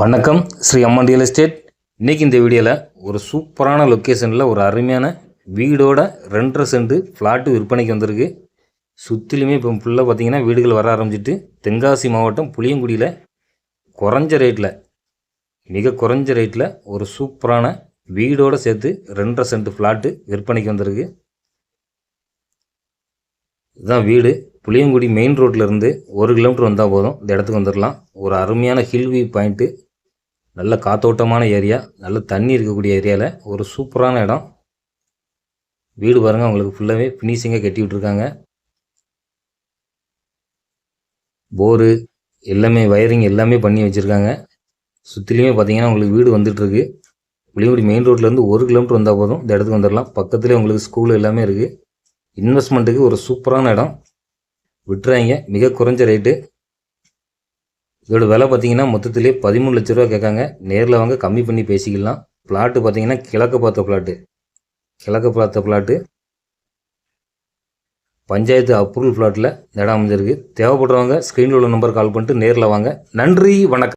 வணக்கம். ஸ்ரீ அம்மன் real estate இன்றைக்கி இந்த வீடியோவில் ஒரு சூப்பரான லொக்கேஷனில் ஒரு அருமையான வீடோட ரெண்டரை சென்ட் ஃப்ளாட்டு விற்பனைக்கு வந்திருக்கு. சுற்றிலுமே இப்போ ஃபுல்லாக பார்த்தீங்கன்னா வீடுகள் வர ஆரம்பிச்சிட்டு தென்காசி மாவட்டம் புளியங்குடியில் குறைஞ்ச ரேட்டில் மிக குறைஞ்ச ரேட்டில் ஒரு சூப்பரான வீடோடு சேர்த்து ரெண்டரை சென்ட் ஃப்ளாட்டு விற்பனைக்கு வந்திருக்கு. இதுதான் வீடு. புளியங்குடி மெயின் ரோட்டில் இருந்து ஒரு கிலோமீட்டர் வந்தால் போதும். இந்த இடத்துக்கு வந்துடலாம் ஒரு அருமையான ஹில் வியூ பாயிண்ட்டு நல்ல காத்தோட்டமான ஏரியா நல்ல தண்ணி இருக்கக்கூடிய ஏரியாவில் ஒரு சூப்பரான இடம். வீடு பாருங்கள் உங்களுக்கு ஃபுல்லாகவே ஃபினிஷிங்காக கட்டி விட்ருக்காங்க போரு எல்லாமே வயரிங் எல்லாமே பண்ணி வச்சுருக்காங்க. சுற்றிலையுமே பார்த்தீங்கன்னா உங்களுக்கு வீடு வந்துட்டுருக்கு. புளியங்குடி மெயின் ரோட்லேருந்து ஒரு கிலோமீட்டர் வந்தால் போதும். இந்த இடத்துக்கு வந்துடலாம் பக்கத்துலேயே உங்களுக்கு ஸ்கூல் எல்லாமே இருக்குது இன்வெஸ்ட்மெண்ட்டுக்கு ஒரு சூப்பரான இடம். விட்டுறாங்க மிக குறைஞ்ச ரேட்டு இதோட விலை பார்த்தீங்கன்னா மொத்தத்திலே பதிமூணு லட்ச ரூபா கேட்காங்க. நேரில் வாங்க கம்மி பண்ணி பேசிக்கலாம். பிளாட்டு பார்த்தீங்கன்னா கிழக்கு பார்த்த பிளாட்டு கிழக்கு பார்த்த பிளாட்டு பஞ்சாயத்து அப்ரூவல் பிளாட்டில் இடம் அமைஞ்சிருக்கு. தேவைப்படுறவங்க ஸ்க்ரீனில் உள்ள நம்பர் கால் பண்ணிட்டு நேரில் வாங்க. நன்றி வணக்கம்.